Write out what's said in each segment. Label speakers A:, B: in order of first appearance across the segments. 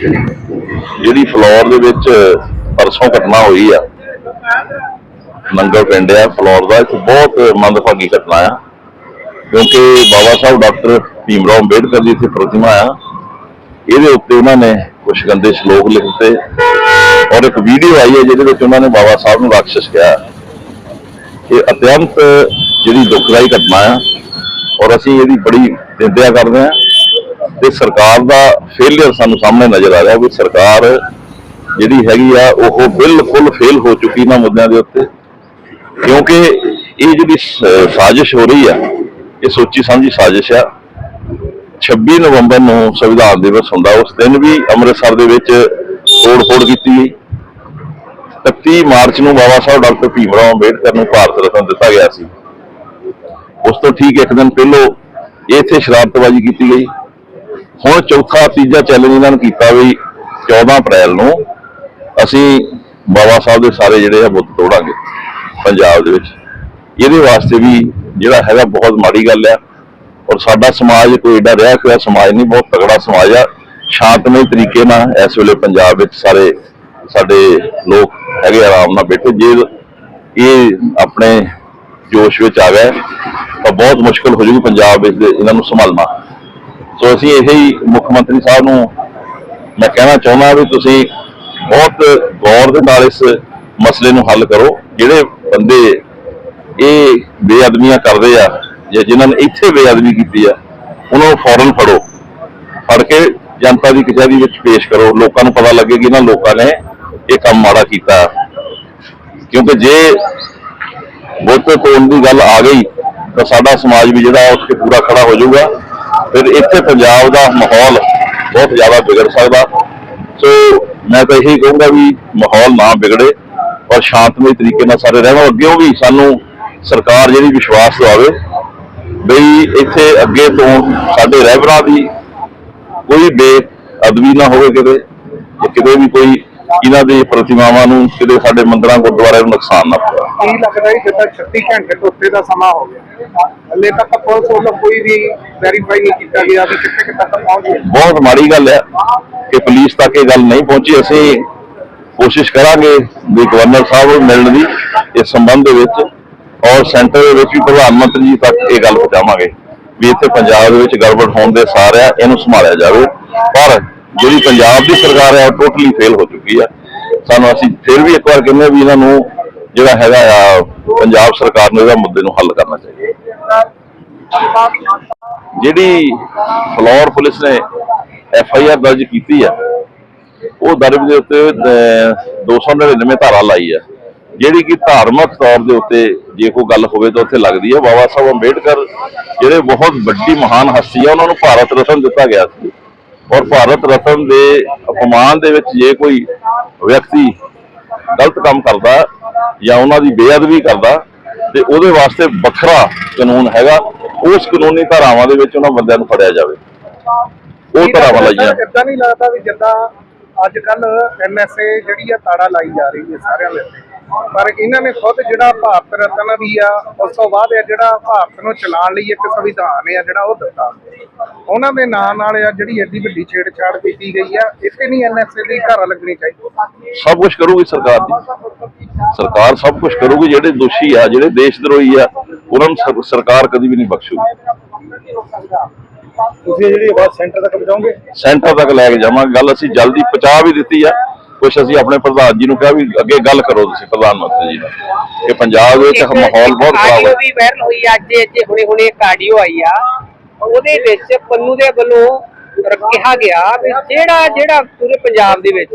A: ਜਿਹੜੀ ਫਲੋਰ ਦੇ ਵਿੱਚ ਪਰਸੋਂ ਘਟਨਾ ਹੋਈ ਆ। ਨੰਗਲ ਪਿੰਡ ਆ, ਫਲੋਰ ਦਾ। ਇੱਕ ਬਹੁਤ ਮੰਦਭਾਗੀ ਘਟਨਾ ਆ। ਕਿਉਂਕਿ ਬਾਬਾ ਸਾਹਿਬ ਡਾਕਟਰ ਭੀਮ ਰਾਓ ਅੰਬੇਡਕਰ ਦੀ ਇੱਥੇ ਪ੍ਰਤਿਮਾ ਆ। ਇਹਦੇ ਉੱਤੇ ਉਹਨਾਂ ਨੇ ਕੁਝ ਗੰਦੇ ਸ਼ਲੋਕ ਲਿਖਤੇ ਔਰ ਇੱਕ ਵੀਡੀਓ ਆਈ ਹੈ, ਜਿਹਦੇ ਵਿੱਚ ਉਹਨਾਂ ਨੇ ਬਾਬਾ ਸਾਹਿਬ ਨੂੰ ਰਾਖਸ਼ ਕਿਹਾ। ਇਹ ਅਤਿਅੰਤ ਜਿਹੜੀ ਦੁਖਦਾਈ ਘਟਨਾ ਆ। ਔਰ ਅਸੀਂ ਇਹਦੀ ਬੜੀ ਨਿੰਦਿਆ ਕਰਦੇ ਹਾਂ ਤੇ ਸਰਕਾਰ ਦਾ ਫੇਲਿਅਰ ਸਾਨੂੰ ਸਾਹਮਣੇ ਨਜ਼ਰ ਆ ਰਿਹਾ ਵੀ ਸਰਕਾਰ ਜਿਹੜੀ ਹੈਗੀ ਆ, ਉਹ ਬਿਲਕੁਲ ਫੇਲ ਹੋ ਚੁੱਕੀ ਇਹਨਾਂ ਮੁੱਦਿਆਂ ਦੇ ਉੱਤੇ। ਕਿਉਂਕਿ ਇਹ ਜਿਹੜੀ ਸਾਜ਼ਿਸ਼ ਹੋ ਰਹੀ ਆ, ਇਹ ਸੋਚੀ ਸਮਝੀ ਸਾਜ਼ਿਸ਼ ਆ। 26 ਨਵੰਬਰ ਨੂੰ ਸੰਵਿਧਾਨ ਦਿਵਸ ਹੁੰਦਾ, ਉਸ ਦਿਨ ਵੀ ਅੰਮ੍ਰਿਤਸਰ ਦੇ ਵਿੱਚ ਤੋੜ-ਫੋੜ ਕੀਤੀ ਗਈ। 31 ਮਾਰਚ ਨੂੰ ਬਾਬਾ ਸਾਹਿਬ ਡਾਕਟਰ ਭੀਮ ਰਾਓ ਅੰਬੇਡਕਰ ਨੂੰ ਭਾਰਤ ਰਤਨ ਦਿੱਤਾ ਗਿਆ ਸੀ। ਉਸ ਤੋਂ ਠੀਕ ਇੱਕ ਦਿਨ ਪਹਿਲੋਂ ਇੱਥੇ ਸ਼ਰਾਰਤਬਾਜ਼ੀ ਕੀਤੀ ਗਈ। ਹੁਣ ਚੌਥਾ ਤੀਜਾ ਚੈਲੰਜ ਇਹਨਾਂ ਨੇ ਕੀਤਾ ਵੀ 14 ਅਪ੍ਰੈਲ ਨੂੰ ਅਸੀਂ ਬਾਬਾ ਸਾਹਿਬ ਦੇ ਸਾਰੇ ਜਿਹੜੇ ਆ ਬੁੱਤ ਤੋੜਾਂਗੇ ਪੰਜਾਬ ਦੇ ਵਿੱਚ। ਇਹਦੇ ਵਾਸਤੇ ਵੀ ਜਿਹੜਾ ਹੈਗਾ ਬਹੁਤ ਮਾੜੀ ਗੱਲ ਆ ਔਰ ਸਾਡਾ ਸਮਾਜ ਕੋਈ ਏਡਾ ਰਿਹਾ ਹੋਇਆ ਸਮਾਜ ਨਹੀਂ, ਬਹੁਤ ਤਗੜਾ ਸਮਾਜ ਆ। ਸ਼ਾਂਤਮਈ ਤਰੀਕੇ ਨਾਲ ਇਸ ਵੇਲੇ ਪੰਜਾਬ ਵਿੱਚ ਸਾਰੇ ਸਾਡੇ ਲੋਕ ਹੈਗੇ ਆਰਾਮ ਨਾਲ ਬੈਠੇ। ਜੇ ਇਹ ਆਪਣੇ ਜੋਸ਼ ਵਿੱਚ ਆ ਗਏ ਤਾਂ ਬਹੁਤ ਮੁਸ਼ਕਲ ਹੋ ਜੂਗੀ ਪੰਜਾਬ ਵਿੱਚ ਇਹਨਾਂ ਨੂੰ ਸੰਭਾਲਣਾ। ਸੋ ਅਸੀਂ ਇਹ ਹੀ ਮੁੱਖ ਮੰਤਰੀ ਸਾਹਿਬ ਨੂੰ ਮੈਂ ਕਹਿਣਾ ਚਾਹੁੰਦਾ ਵੀ ਤੁਸੀਂ ਬਹੁਤ ਗੌਰ ਦੇ ਨਾਲ ਇਸ ਮਸਲੇ ਨੂੰ ਹੱਲ ਕਰੋ। ਜਿਹੜੇ ਬੰਦੇ ਇਹ ਬੇਅਦਬੀਆਂ ਕਰਦੇ ਆ ਜਾਂ ਜਿਨ੍ਹਾਂ ਨੇ ਇੱਥੇ ਬੇਅਦਬੀ ਕੀਤੀ ਆ, ਉਹਨਾਂ ਨੂੰ ਫੌਰਨ ਫੜੋ। ਫੜ ਕੇ ਜਨਤਾ ਦੀ ਕਚਹਿਰੀ ਵਿੱਚ ਪੇਸ਼ ਕਰੋ। ਲੋਕਾਂ ਨੂੰ ਪਤਾ ਲੱਗੇ ਕਿ ਇਹਨਾਂ ਲੋਕਾਂ ਨੇ ਇਹ ਕੰਮ ਮਾੜਾ ਕੀਤਾ। ਕਿਉਂਕਿ ਜੇ ਬੁੱਤ ਤੋੜਨ ਦੀ ਗੱਲ ਆ ਗਈ, ਤਾਂ ਸਾਡਾ ਸਮਾਜ ਵੀ ਜਿਹੜਾ ਉੱਠ ਕੇ ਪੂਰਾ ਖੜਾ ਹੋ ਜਾਊਗਾ। ਫਿਰ ਇੱਥੇ ਪੰਜਾਬ ਦਾ ਮਾਹੌਲ ਬਹੁਤ ਜ਼ਿਆਦਾ ਵਿਗੜ ਸਕਦਾ। ਸੋ ਮੈਂ ਤਾਂ ਇਹੀ ਕਹੂੰਗਾ ਵੀ ਮਾਹੌਲ ਨਾ ਵਿਗੜੇ ਔਰ ਸ਼ਾਂਤਮਈ ਤਰੀਕੇ ਨਾਲ ਸਾਰੇ ਰਹਿਣ ਅੱਗੇੋਂ ਵੀ ਸਾਨੂੰ ਸਰਕਾਰ ਜਿਹੜੀ ਵਿਸ਼ਵਾਸ ਦਿਵਾਵੇ ਬਈ ਇੱਥੇ ਅੱਗੇ ਤੋਂ ਸਾਡੇ ਰਹਿਬਰਾਂ ਦੀ ਕੋਈ ਬੇਅਦਬੀ ਨਾ ਹੋਵੇ ਕਿਤੇ ਕਿਤੇ ਵੀ ਕੋਈ ਇਹਨਾਂ ਦੀ ਪ੍ਰਤਿਮਾਵਾਂ ਨੂੰ ਕਿਤੇ ਸਾਡੇ ਮੰਦਰਾਂ ਗੁਰਦੁਆਰਿਆਂ ਨੂੰ ਨੁਕਸਾਨ ਨਾ ਪਵੇ
B: ਕੀ ਲੱਗਦਾ ਹੈ ਜਿੱਦਾਂ 36 ਘੰਟੇ ਤੋਂ ਉੱਤੇ ਦਾ ਸਮਾਂ ਹੋ ਗਿਆ? ਹਲੇ ਤੱਕ ਪੁਲਿਸ ਵੱਲੋਂ ਕੋਈ ਵੀ ਵੈਰੀਫਾਈ ਨਹੀਂ ਕੀਤਾ ਗਿਆ ਕਿ ਕਿੱਥੇ ਕਿੱਥੇ ਤੱਕ ਪਹੁੰਚ ਗਏ
A: ਬਹੁਤ ਮਾੜੀ ਗੱਲ ਹੈ ਕਿ ਪੁਲਿਸ ਤੱਕ ਇਹ ਗੱਲ ਨਹੀਂ ਪਹੁੰਚੀ। ਅਸੀਂ ਕੋਸ਼ਿਸ਼ ਕਰਾਂਗੇ ਵੀ ਗਵਰਨਰ ਸਾਹਿਬ ਨੂੰ ਮਿਲਣ ਦੀ ਇਸ ਸੰਬੰਧ ਦੇ ਵਿੱਚ ਔਰ ਸੈਂਟਰ ਦੇ ਵਿੱਚ ਵੀ ਪ੍ਰਧਾਨ ਮੰਤਰੀ ਜੀ ਤੱਕ ਇਹ ਗੱਲ ਪਹੁੰਚਾਵਾਂਗੇ ਵੀ ਇੱਥੇ ਪੰਜਾਬ ਦੇ ਵਿੱਚ ਗੜਬੜ ਹੋਣ ਦੇ ਸਾਰੇ ਆ ਇਹਨੂੰ ਸੰਭਾਲਿਆ ਜਾਵੇ। ਪਰ ਜਿਹੜੀ ਪੰਜਾਬ ਦੀ ਸਰਕਾਰ ਹੈ ਉਹ ਟੋਟਲੀ ਫੇਲ ਹੋ ਚੁੱਕੀ ਹੈ। ਸਾਨੂੰ ਅਸੀਂ ਫਿਰ ਵੀ ਇੱਕ ਵਾਰ ਕਹਿੰਦੇ ਹਾਂ ਵੀ ਇਹਨਾਂ ਨੂੰ ਜਿਹੜਾ ਹੈਗਾ ਆ ਪੰਜਾਬ ਸਰਕਾਰ ਨੂੰ ਇਹਦਾ ਮੁੱਦੇ ਨੂੰ ਹੱਲ ਕਰਨਾ ਚਾਹੀਦਾ। ਜਿਹੜੀ ਫਲੋਰ ਪੁਲਿਸ ਨੇ ਐਫ ਆਈ ਆਰ ਦਰਜ ਕੀਤੀ ਆ ਉਹ ਦਰਜ ਦੇ ਉੱਤੇ ਅਹ, 299 ਧਾਰਾ ਲਾਈ ਆ। ਜਿਹੜੀ ਕਿ ਧਾਰਮਿਕ ਤੌਰ ਦੇ ਉੱਤੇ ਜੇ ਕੋਈ ਗੱਲ ਹੋਵੇ ਤਾਂ ਉੱਥੇ ਲੱਗਦੀ ਹੈ ਬਾਬਾ ਸਾਹਿਬ ਅੰਬੇਡਕਰ ਜਿਹੜੇ ਬਹੁਤ ਵੱਡੀ ਮਹਾਨ ਹਸਤੀ ਆ ਉਹਨਾਂ ਨੂੰ ਭਾਰਤ ਰਤਨ ਦਿੱਤਾ ਗਿਆ ਸੀ। ਔਰ ਭਾਰਤ ਰਤਨ ਦੇ ਅਪਮਾਨ ਦੇ ਵਿੱਚ ਜੇ ਕੋਈ ਵਿਅਕਤੀ ਗਲਤ ਕੰਮ ਕਰਦਾ ਜਾਂ ਉਹਨਾਂ ਦੀ ਬੇਅਦਬੀ ਕਰਦਾ ਤੇ ਉਹਦੇ ਵਾਸਤੇ ਵੱਖਰਾ ਕਾਨੂੰਨ ਹੈਗਾ ਉਸ ਕਾਨੂੰਨੀ ਧਾਰਾਵਾਂ ਦੇ ਵਿੱਚ ਉਹਨਾਂ ਬੰਦਿਆਂ ਨੂੰ ਫੜਿਆ ਜਾਵੇ। ਉਹ ਧਾਰਾਵਾਂ ਲਾਈਆਂ।
B: ਇਦਾਂ ਨਹੀਂ ਲੱਗਦਾ ਵੀ ਜਿੱਦਾਂ ਅੱਜ ਕੱਲ ਐਨਐਸਏ ਜਿਹੜੀ ਆ ਤਾੜਾ ਲਾਈ ਜਾ ਰਹੀ ਹੈ ਸਾਰਿਆਂ ਦੇ ਪਰ ਇਹਨਾਂ ਨੇ ਖੁਦ ਜਿਹੜਾ ਭਾਰਤ ਰਤਨ ਵੀ ਆ ਉਸ ਤੋਂ ਬਾਅਦ ਇਹ ਜਿਹੜਾ ਭਾਰਤ ਨੂੰ ਚਲਾਉਣ ਲਈ ਇੱਕ ਸੰਵਿਧਾਨ ਆ ਜਿਹੜਾ ਉਹ ਦਿੱਤਾ। ਉਹਨਾਂ ਦੇ ਨਾਂ ਨਾਲ ਆ ਜਿਹੜੀ ਐਡੀ ਵੱਡੀ ਛੇੜਛਾੜ ਕੀਤੀ ਗਈ ਆ ਇੱਥੇ ਨਹੀਂ ਐਨਐਸਏ ਦੀ ਘਰ ਲੱਗਣੀ ਚਾਹੀਦੀ।
A: ਸਭ ਕੁਝ ਕਰੂਗੀ ਸਰਕਾਰ ਦੀ। ਸਰਕਾਰ ਸਭ ਕੁਝ ਕਰੂਗੀ ਜਿਹੜੇ ਦੋਸ਼ੀ ਆ ਜਿਹੜੇ ਦੇਸ਼ ਦਰੋਹੀ ਆ ਉਹਨਾਂ ਨੂੰ ਸਰ- ਸਰਕਾਰ ਕਦੀ ਵੀ ਨਹੀਂ ਬਖਸ਼ੂਗੀ।
B: ਤੁਸੀਂ ਜਿਹੜੀ ਆਵਾਜ਼ ਸੈਂਟਰ ਤੱਕ ਪਹੁੰਚਾਓਗੇ?
A: ਸੈਂਟਰ ਤੱਕ ਲੈ ਕੇ ਜਾਵਾਂਗੇ। ਗੱਲ ਅਸੀਂ ਜਲਦੀ ਪਹੁੰਚਾ ਵੀ ਦਿੱਤੀ ਆ। ਕੁਝ ਅਸੀਂ ਆਪਣੇ ਪ੍ਰਧਾਨ ਜੀ ਨੂੰ ਕਿਹਾ ਵੀ ਅੱਗੇ ਗੱਲ ਕਰੋ ਤੁਸੀਂ ਪ੍ਰਧਾਨ ਮੰਤਰੀ ਜੀ ਨਾਲ ਕਿ ਪੰਜਾਬ ਵਿੱਚ ਮਾਹੌਲ ਬਹੁਤ ਖਰਾਬ ਹੈ।
C: ਵੀ ਵਾਇਰਲ ਹੋਈ ਅੱਜ ਜੇ ਹੁਣੇ ਹੁਣੇ ਇੱਕ ਆਡੀਓ ਆਈ ਆ ਉਹਦੇ ਵਿੱਚ ਪੰਨੂ ਦੇ ਵੱਲੋਂ ਕਿਹਾ ਗਿਆ ਵੀ ਜਿਹੜਾ ਜਿਹੜਾ ਪੂਰੇ ਪੰਜਾਬ ਦੇ ਵਿੱਚ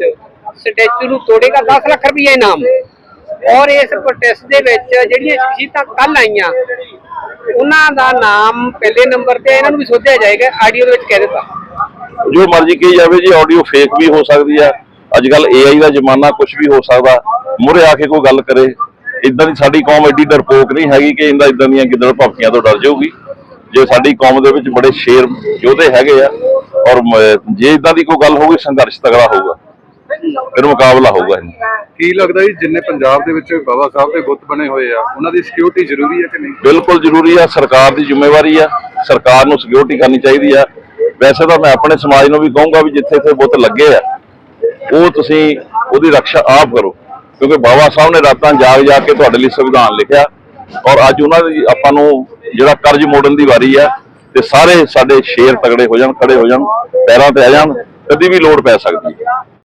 C: ਸਟੈਚੂ ਨੂੰ ਤੋੜੇਗਾ 10 ਲੱਖ ਰੁਪਏ ਇਨਾਮ ਔਰ ਇਸ ਪ੍ਰੋਟੈਸਟ ਦੇ ਵਿੱਚ ਜਿਹੜੀਆਂ ਸ਼ਖਸੀਅਤਾਂ ਕੱਲ ਆਈਆਂ ਉਹਨਾਂ ਦਾ ਨਾਮ ਪਹਿਲੇ ਨੰਬਰ ਤੇ ਇਹਨਾਂ ਨੂੰ ਵੀ ਸੋਧਿਆ ਜਾਏਗਾ ਆਡੀਓ ਦੇ ਵਿੱਚ ਕਹਿ ਦਿੱਤਾ।
A: ਜੋ ਮਰਜ਼ੀ ਕਹੀ ਜਾਵੇ ਜੀ ਆਡੀਓ ਫੇਕ ਵੀ ਹੋ ਸਕਦੀ ਆ। ਅੱਜ ਕੱਲ ਏਆਈ ਦਾ ਜ਼ਮਾਨਾ ਕੁਝ ਵੀ ਹੋ ਸਕਦਾ। ਮੁਰੇ ਆ ਕੇ ਕੋਈ ਗੱਲ ਕਰੇ। ਇਦਾਂ ਦੀ ਸਾਡੀ ਕੌਮ ਐਡੀ ਡਰਪੋਕ ਨਹੀਂ ਹੈਗੀ ਕਿ ਇੰਦਾ ਇਦਾਂ ਦੀਆਂ ਗਿੱਦੜ ਭਪਕੀਆਂ ਤੋਂ ਡਰ ਜਾਊਗੀ। ਜੇ ਸਾਡੀ ਕੌਮ ਦੇ ਵਿੱਚ ਬੜੇ ਸ਼ੇਰ ਯੋਧੇ ਹੈਗੇ ਆ ਔਰ ਜੇ ਇਦਾਂ ਦੀ ਕੋਈ ਗੱਲ ਹੋਊਗੀ ਸੰਘਰਸ਼ ਤਗੜਾ ਹੋਊਗਾ। ਫਿਰ ਮੁਕਾਬਲਾ ਹੋਊਗਾ ਇਹਨਾਂ।
D: ਕੀ ਲੱਗਦਾ ਜੀ ਜਿੰਨੇ ਪੰਜਾਬ ਦੇ ਵਿੱਚ ਬਾਬਾ ਸਾਹਿਬ ਦੇ ਬੁੱਤ ਬਣੇ ਹੋਏ ਆ ਉਹਨਾਂ ਦੀ ਸਿਕਿਉਰਿਟੀ ਜ਼ਰੂਰੀ ਹੈ ਕਿ ਨਹੀਂ?
A: ਬਿਲਕੁਲ ਜ਼ਰੂਰੀ ਆ। ਸਰਕਾਰ ਦੀ ਜ਼ਿੰਮੇਵਾਰੀ ਆ। ਸਰਕਾਰ ਨੂੰ ਸਿਕਿਉਰਿਟੀ ਕਰਨੀ ਚਾਹੀਦੀ ਆ। ਵੈਸੇ ਤਾਂ ਮੈਂ ਆਪਣੇ ਸਮਾਜ ਨੂੰ ਵੀ ਕਹੂੰਗਾ ਵੀ ਜਿੱਥੇ ਇੱਥੇ ਬੁੱਤ ਲੱਗੇ ਆ ਉਹ ਤੁਸੀਂ ਉਹਦੀ ਰੱਖਿਆ ਆਪ ਕਰੋ। ਕਿਉਂਕਿ ਬਾਬਾ ਸਾਹਿਬ ਨੇ ਰਾਤਾਂ ਜਾਗ ਜਾਗ ਕੇ ਤੁਹਾਡੇ ਲਈ ਸੰਵਿਧਾਨ ਲਿਖਿਆ ਔਰ ਅੱਜ ਉਹਨਾਂ ਦੀ ਆਪਾਂ ਨੂੰ ਜਿਹੜਾ ਕਰਜ਼ ਮੋੜਨ ਦੀ ਵਾਰੀ ਹੈ ਤੇ ਸਾਰੇ ਸਾਡੇ ਸ਼ੇਰ ਤਗੜੇ ਹੋ ਜਾਣ, ਖੜੇ ਹੋ ਜਾਣ, ਪੈਰਾਂ ਤੇ ਆ ਜਾਣ, ਕਦੀ ਵੀ ਲੋੜ ਪੈ ਸਕਦੀ ਹੈ।